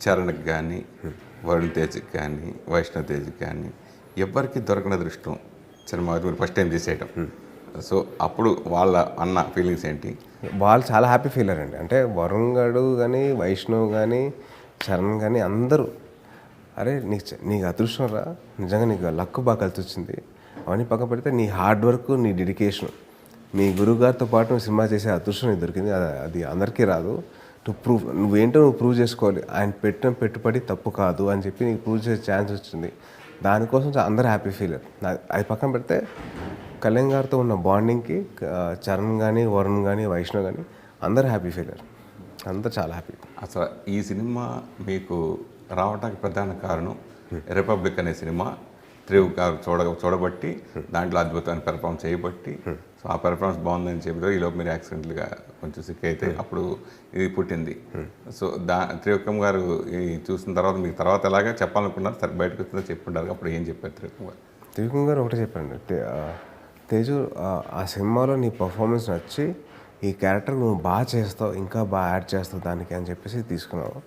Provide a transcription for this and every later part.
చరణ్కి కానీ వరుణ్ తేజ్కి కానీ వైష్ణవ్ తేజ్కి కానీ ఎవ్వరికి దొరకని దృష్టం సినిమా మీరు ఫస్ట్ టైం తీసేయడం సో అప్పుడు వాళ్ళ అన్న ఫీలింగ్స్ ఏంటి? వాళ్ళు చాలా హ్యాపీ ఫీల్ అయ్యారండి అంటే వరుణ్ గడు కానీ వైష్ణవ్ కానీ చరణ్ కానీ అందరూ అరే నీకు నీకు అదృష్టం రా. నిజంగా నీకు లక్ బాగా కలిసి వచ్చింది అవన్నీ పక్క పెడితే నీ హార్డ్ వర్క్ నీ డెడికేషన్ మీ గురువుగారితో పాటు సినిమా చేసే అదృష్టం నీకు దొరికింది. అది- అది అందరికీ రాదు. నువ్వు ప్రూవ్ నువ్వేంటో నువ్వు ప్రూవ్ చేసుకోవాలి. ఆయన పెట్టిన పెట్టుబడి తప్పు కాదు అని చెప్పి నీకు ప్రూవ్ చేసే ఛాన్స్ వచ్చింది. దానికోసం అందరూ హ్యాపీ ఫీల్ అది పక్కన పెడితే కళ్యాణ్ గారితో ఉన్న బాండింగ్కి చరణ్ కానీ వరుణ్ కానీ వైష్ణవ్ కానీ అందరూ హ్యాపీ ఫీల్ అందరూ చాలా హ్యాపీ. అసలు ఈ సినిమా మీకు రావడానికి ప్రధాన కారణం రిపబ్లిక్ అనే సినిమా త్రివ్ గారు చూడ చూడబట్టి దాంట్లో అద్భుతమైన పెర్ఫార్మెన్స్ చేయబట్టి సో ఆ పెర్ఫార్మెన్స్ బాగుందని చెప్పి ఈలోపు మీరు యాక్సిడెంట్గా కొంచెం సిక్ అయితే అప్పుడు ఇది పుట్టింది. సో దా త్రివిక్రమ్ గారు చూసిన తర్వాత మీకు తర్వాత ఎలాగా చెప్పాలనుకున్నారు సరే బయటకు వచ్చిందో చెప్పుంటారు. అప్పుడు ఏం చెప్పారు త్రివిక్రమ్ గారు? త్రివిక్రమ్ గారు ఒకటే చెప్పండి తేజు ఆ, ఆ సినిమాలో నీ పర్ఫార్మెన్స్ నచ్చి ఈ క్యారెక్టర్ నువ్వు బాగా చేస్తావు ఇంకా బాగా యాడ్ చేస్తావు దానికి అని చెప్పేసి తీసుకున్నావు.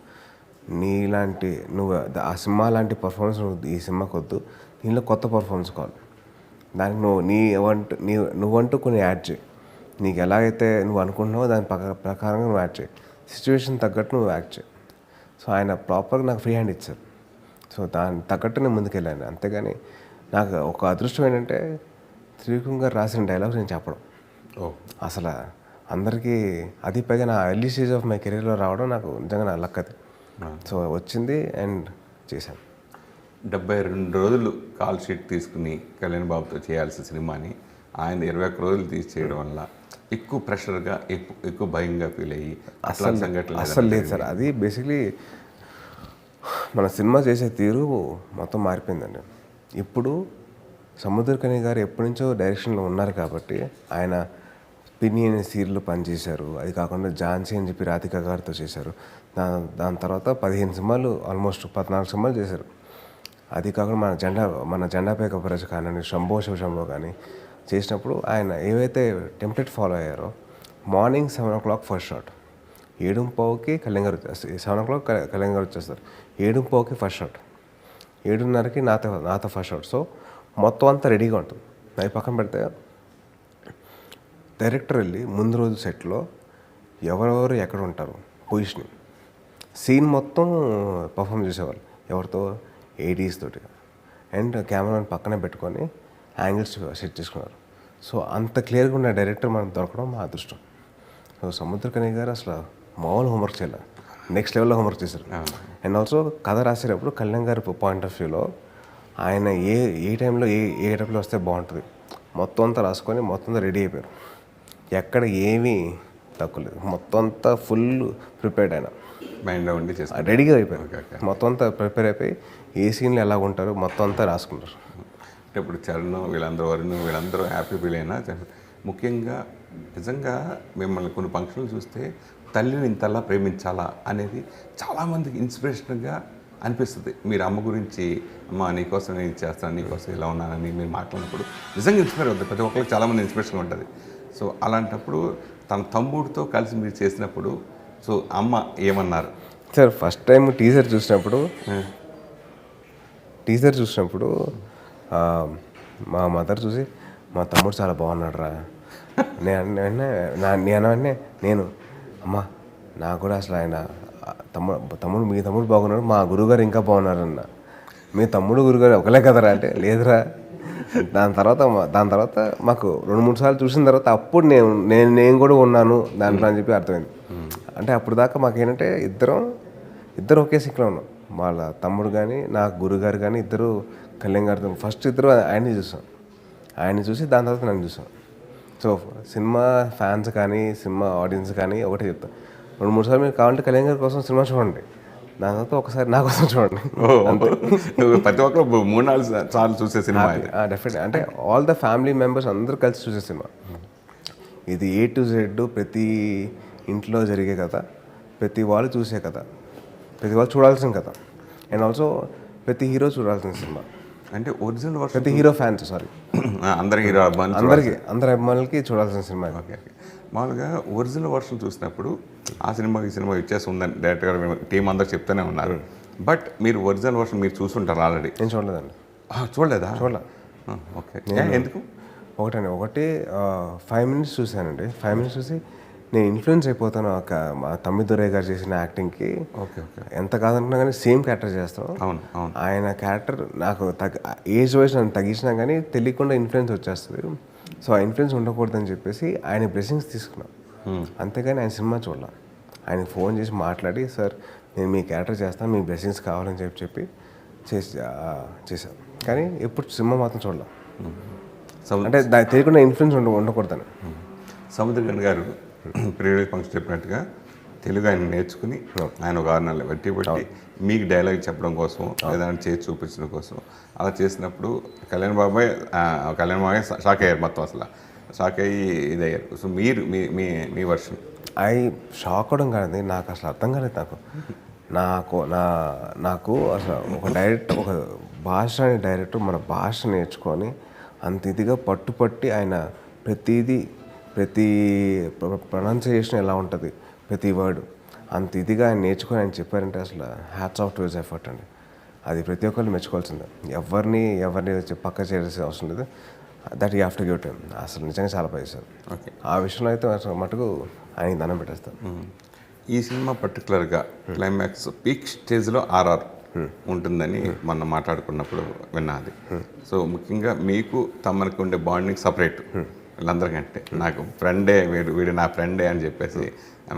నీలాంటి నువ్వు ఆ సినిమా లాంటి పర్ఫార్మెన్స్ నువ్వు ఈ సినిమాకి వద్దు. దీనిలో కొత్త పర్ఫార్మెన్స్ కావాలి. దానికి నువ్వు నీ వంటూ నీ నువ్వంటూ కొన్ని యాడ్ చేయి. నీకు ఎలాగైతే నువ్వు అనుకుంటున్నావో దాని ప్రక ప్రకారంగా నువ్వు యాడ్ చేయి. సిచ్యువేషన్ తగ్గట్టు నువ్వు యాక్ట్ చేయి. సో ఆయన ప్రాపర్గా నాకు ఫ్రీ హ్యాండ్ ఇచ్చారు. సో దాని తగ్గట్టు నేను ముందుకెళ్ళాను అంతేగాని నాకు ఒక అదృష్టం ఏంటంటే త్రివిక్రమ్ గారు రాసిన డైలాగ్స్ నేను చెప్పడం. ఓ. అసలు అందరికీ అది పైగా నా ఎర్లీ స్టేజ్ ఆఫ్ మై కెరీర్లో రావడం నాకు నిజంగా నా లక్ అది. సో వచ్చింది అండ్ చేశాను డెబ్బై రెండు రోజులు కాల్ షీట్ తీసుకుని కళ్యాణ్ బాబుతో చేయాల్సిన సినిమాని ఆయన ఇరవై ఒక్క రోజులు తీసి చేయడం వల్ల ఎక్కువ ప్రెషర్గా ఎక్కువ ఎక్కువ భయంగా ఫీల్ అయ్యి అట్లా సంఘటనలు అస్సలు లేదు సార్. అది బేసిక్లీ మన సినిమా చేసే తీరు మొత్తం మారిపోయిందండి. ఇప్పుడు సముద్రకని గారు ఎప్పటి నుంచో డైరెక్షన్లో ఉన్నారు కాబట్టి ఆయన పిన్ని అనే సీరియల్లో పనిచేశారు. అది కాకుండా ఝాన్సీ అని చెప్పి రాధిక గారితో చేశారు. దాని దాని తర్వాత పదిహేను సినిమాలు ఆల్మోస్ట్ పద్నాలుగు సినిమాలు చేశారు. అది కాకుండా మన జెండా మన జెండా పేక ప్రజ కానీ శంభో శివ శంభో కానీ చేసినప్పుడు ఆయన ఏవైతే టెంప్లెట్ ఫాలో అయ్యారో morning seven o'clock first shot. ఏడు పావుకి కళ్యాణ్ వచ్చేస్తారు. సెవెన్ ఓ క్లాక్ కళ్యాణ్ గారు వచ్చేస్తారు. ఏడు పావుకి ఫస్ట్ షాట్. ఏడున్నరకి నాతో నాతో ఫస్ట్ షాట్. సో మొత్తం అంతా రెడీగా ఉంటుంది. అది పక్కన పెడితే డైరెక్టర్ వెళ్ళి ముందు రోజు సెట్లో ఎవరెవరు ఎక్కడ ఉంటారు? పొజిషన్ సీన్ మొత్తం పర్ఫామ్ చేసేవాళ్ళు. ఎవరితో? ఎయిటీస్ తోటి. అండ్ కెమెరాని పక్కనే పెట్టుకొని యాంగిల్స్ సెట్ చేసుకున్నారు. సో అంత క్లియర్గా ఉన్న డైరెక్టర్ మనకు దొరకడం మా అదృష్టం. సో సముద్రకని గారు అసలు మామూలు హోంవర్క్ చేయాలి. నెక్స్ట్ లెవెల్లో హోంవర్క్ చేశారు. అండ్ ఆల్సో కథ రాసేటప్పుడు కళ్యాణ్ గారి పాయింట్ ఆఫ్ వ్యూలో ఆయన ఏ ఏ టైంలో ఏ ఏ టైంలో వస్తే బాగుంటుంది? మొత్తం అంతా రాసుకొని మొత్తం అంతా రెడీ అయిపోయారు. ఎక్కడ ఏమీ తక్కువ లేదు. మొత్తం అంతా ఫుల్ ప్రిపేర్డ్ ఆయన. మైండ్లో ఉండి చేస్తారు. రెడీగా అయిపోయారు. మొత్తం అంతా ప్రిపేర్ అయిపోయి ఏ సీన్లు ఎలా ఉంటారు మొత్తం అంతా రాసుకుంటారు. అంటే ఇప్పుడు చరణ్ వీళ్ళందరూ వరుణ్ వీళ్ళందరూ హ్యాపీ ఫీల్ అయినా ముఖ్యంగా నిజంగా మిమ్మల్ని కొన్ని ఫంక్షన్లు చూస్తే తల్లిని ఇంతలా ప్రేమించాలా అనేది చాలామందికి ఇన్స్పిరేషన్గా అనిపిస్తుంది. మీరు అమ్మ గురించి అమ్మ నీకోసం నేను చేస్తాను నీకోసం ఇలా ఉన్నానని మీరు మాట్లాడినప్పుడు నిజంగా ఇన్స్పైర్ అవుతుంది ప్రతి ఒక్కరికి చాలామంది ఇన్స్పిరేషన్ ఉంటుంది. సో అలాంటప్పుడు తన తమ్ముడితో కలిసి మీరు చేసినప్పుడు సో అమ్మ ఏమన్నారు? సార్ ఫస్ట్ టైం టీజర్ చూసినప్పుడు టీజర్ చూసినప్పుడు మా మదర్ చూసి మా తమ్ముడు చాలా బాగున్నాడు రా నేను నేను వెంటనే నేను అమ్మా నాకు కూడా అసలు ఆయన తమ్ముడు తమ్ముడు మీ తమ్ముడు బాగున్నాడు మా గురువుగారు ఇంకా బాగున్నారన్న. మీ తమ్ముడు గురుగారు ఒకలే కదరా అంటే లేదురా దాని తర్వాత దాని తర్వాత మాకు రెండు మూడు సార్లు చూసిన తర్వాత అప్పుడు నేను నేను నేను కూడా ఉన్నాను దాంట్లో అని చెప్పి అర్థమైంది. అంటే అప్పుడు దాకా మాకేంటంటే ఇద్దరం ఇద్దరు ఒకే సిక్లో ఉన్నాం. వాళ్ళ తమ్ముడు కానీ నా గురుగారు కానీ ఇద్దరు కళ్యాణ్ గారితో ఫస్ట్ ఇద్దరు ఆయన్ని చూసాం. ఆయన్ని చూసి దాని తర్వాత నన్ను చూసాం. సో సినిమా ఫ్యాన్స్ కానీ సినిమా ఆడియన్స్ కానీ ఒకటే చెప్తాం రెండు మూడు సార్లు మీరు కావాలంటే కళ్యాణ్ గారి కోసం సినిమా చూడండి. దాని తర్వాత ఒకసారి నా కోసం చూడండి. నువ్వు ప్రతి ఒక్కరు మూడు నాలుగు సార్లు చూసే సినిమా డెఫినెట్ అంటే ఆల్ ద ఫ్యామిలీ మెంబర్స్ అందరూ కలిసి చూసే సినిమా. ఇది ఏ టు జెడ్ ప్రతి ఇంట్లో జరిగే కథ ప్రతి వాళ్ళు చూసే కథ ప్రతి వాళ్ళు చూడాల్సిన కథ. అండ్ ఆల్సో ప్రతి హీరో చూడాల్సిన సినిమా. అంటే ఒరిజినల్ ప్రతి హీరో ఫ్యాన్స్ సారీ అందరి హీరో అందరికీ అందరి అభిమానులకి చూడాల్సిన సినిమా ఓకే. మామూలుగా ఒరిజినల్ వర్షన్ చూసినప్పుడు ఆ సినిమాకి ఈ సినిమా ఇచ్చేసి ఉందని డైరెక్టర్ గారు టీం అందరు చెప్తూనే ఉన్నారు. బట్ మీరు ఒరిజినల్ వర్షన్ మీరు చూసుంటారు ఆల్రెడీ. నేను చూడలేదండి. చూడలేదా? చూడలే. ఓకే. ఎందుకు? ఒకటండి ఒకటి ఫైవ్ మినిట్స్ చూశానండి. ఫైవ్ మినిట్స్ చూసి నేను ఇన్ఫ్లుయెన్స్ అయిపోతాను ఒక మా తమ్మి దురయ్య గారు చేసిన యాక్టింగ్కి. Okay okay. ఎంత కాదనుకున్నా కానీ సేమ్ క్యారెక్టర్ చేస్తాం. అవును అవును. ఆయన క్యారెక్టర్ నాకు తగ్గ ఏజ్ వైజ్ నన్ను తగ్గించినా కానీ తెలియకుండా ఇన్ఫ్లుయెన్స్ వచ్చేస్తుంది. సో ఆ ఇన్ఫ్లుయెన్స్ ఉండకూడదని చెప్పేసి ఆయన బ్లెస్సింగ్స్ తీసుకున్నాం. అంతేగాని ఆయన సినిమా చూడాల. ఆయనకి ఫోన్ చేసి మాట్లాడి సార్ నేను మీ క్యారెక్టర్ చేస్తాను మీ బ్లెస్సింగ్స్ కావాలని చెప్పి చెప్పి చేసి ఆ, చేశాను కానీ ఎప్పుడు సినిమా మాత్రం చూడాల. సముద్ర అంటే దానికి తెలియకుండా ఇన్ఫ్లుయెన్స్ ఉండ ఉండకూడదని. సముద్రగన్ గారు ప్రీవియస్ ఫంక్షన్ చెప్పినట్టుగా తెలుగు ఆయన నేర్చుకుని ఆయన ఒక ఆరు నెలలు బట్టి బట్టి మీకు డైలాగ్ చెప్పడం కోసం ఏదైనా చేసి చూపించడం కోసం అలా చేసినప్పుడు కళ్యాణ్ బాబాయ్ కళ్యాణ్ బాబాయ్ షాక్ అయ్యారు మొత్తం అసలు. షాక్ అయ్యి ఇదయ్యారు. సో మీరు మీ మీ మీ వర్షన్ అవి షాక్ అవడం కాదండి. నాకు అసలు అర్థం కాలేదు నాకు. నాకు నా నాకు అసలు ఒక డైరెక్టర్ ఒక భాష అనే డైరెక్టర్ మన భాష నేర్చుకొని అంత ఇదిగా పట్టుపట్టి ఆయన ప్రతిదీ ప్రతి ప్రొనౌన్సియేషన్ ఎలా ఉంటుంది? ప్రతి వర్డ్ అంత ఇదిగా ఆయన నేర్చుకొని ఆయన చెప్పారంటే అసలు హ్యాట్స్ ఆఫ్ టు ఎఫర్ట్ అండి. అది ప్రతి ఒక్కరు మెచ్చుకోవాల్సిందే. ఎవరిని ఎవరిని పక్క చేయాల్సిన అవసరం లేదు. That you have to give time అసలు నిజంగా చాలా సార్. ఓకే. ఆ విషయంలో అయితే అసలు మటుకు ఆయనకి దండం పెట్టేస్తాను ఈ సినిమా పర్టికులర్గా క్లైమాక్స్ పీక్ స్టేజ్లో ఆర్ఆర్ ఉంటుందని మొన్న మాట్లాడుకున్నప్పుడు విన్నది సో ముఖ్యంగా మీకు తమనికి ఉండే బాండింగ్ సపరేట్ వీళ్ళందరికంటే. నాకు ఫ్రెండే వీడు వీడు నా ఫ్రెండే అని చెప్పేసి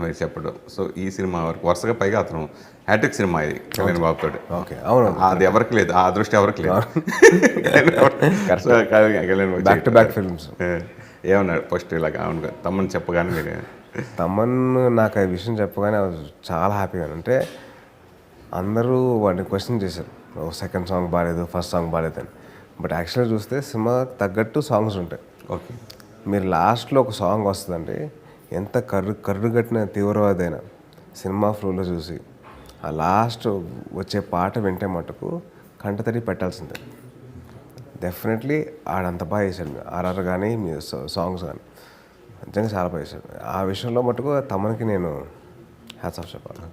మీరు చెప్పడం. సో ఈ సినిమా వరకు వరుసగా పైగా అతను హ్యాట్రిక్ సినిమా ఇది కళ్యాణ్ బాబుతో ఓకే అవును అది ఎవరికి లేదు ఆ అదృష్టం ఎవరికి లేదు. Kalyan Babu back to back films ఏమన్నాడు? ఫస్ట్ ఇలాగ అవును తమ్మని చెప్పగానే మీరు. తమన్ నాకు ఈ విషయం చెప్పగానే చాలా హ్యాపీగా అంటే అందరూ వాడిని క్వశ్చన్ చేశారు. సెకండ్ సాంగ్ బాగాలేదు ఫస్ట్ సాంగ్ బాగాలేదని బట్ యాక్చువల్గా చూస్తే సినిమా తగ్గట్టు సాంగ్స్ ఉంటాయి. ఓకే మీరు లాస్ట్లో ఒక సాంగ్ వస్తుందండి ఎంత కర్రు కర్రు కట్టిన తీవ్రవాదైనా సినిమా ఫ్లోలో చూసి ఆ లాస్ట్ వచ్చే పాట వింటే మటుకు కంటతడి పెట్టాల్సిందే. డెఫినెట్లీ ఆడంత బాగా చేశాడు. ఆర్ఆర్ కానీ మీ సాంగ్స్ కానీ నిజంగా చాలా బాగా చేశాడు. ఆ విషయంలో మటుకు తమనికి నేను హ్యాట్స్ ఆఫ్ చెప్పాలి.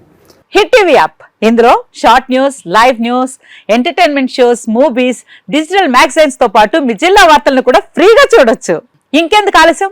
Hit TV app. ఇందులో short news live news entertainment shows movies digital మ్యాగజైన్స్తో పాటు మీ జిల్లా వార్తలను కూడా ఫ్రీగా చూడొచ్చు. ఇంకెందుకు ఆలస్యం?